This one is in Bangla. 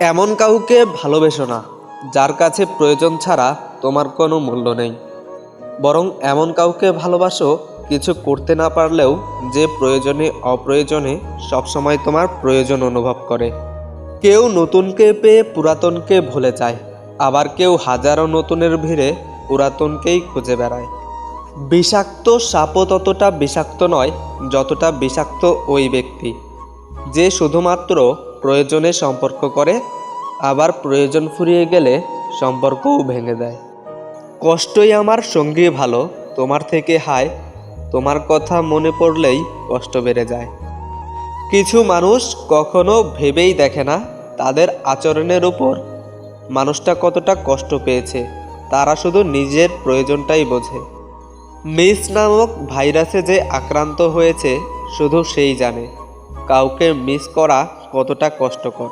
এমন কাউকে ভালোবেসো না, যার কাছে প্রয়োজন ছাড়া তোমার কোনো মূল্য নেই। বরং এমন কাউকে ভালোবাসো, কিছু করতে না পারলেও যে প্রয়োজনে অপ্রয়োজনে সবসময় তোমার প্রয়োজন অনুভব করে। কেউ নতুনকে পেয়ে পুরাতনকে ভুলে যায়, আবার কেউ হাজারো নতুনের ভিড়ে পুরাতনকেই খুঁজে বেড়ায়। বিষাক্ত সাপও ততটা বিষাক্ত নয়, যতটা বিষাক্ত ওই ব্যক্তি, যে শুধুমাত্র প্রয়োজনে সম্পর্ক করে, আবার প্রয়োজন ফুরিয়ে গেলে সম্পর্কও ভেঙে দেয়। কষ্টই আমার সঙ্গী ভালো, তোমার থেকে হায়, তোমার কথা মনে পড়লেই কষ্ট বেড়ে যায়। কিছু মানুষ কখনো ভেবেই দেখে না, তাদের আচরণের উপর। মানুষটা কতটা কষ্ট পেয়েছে, তারা শুধু নিজের প্রয়োজনটাই বোঝে। মিস নামক ভাইরাসে যে আক্রান্ত হয়েছে, শুধু সেই জানে। কাউকে মিস করা কতটা কষ্টকর।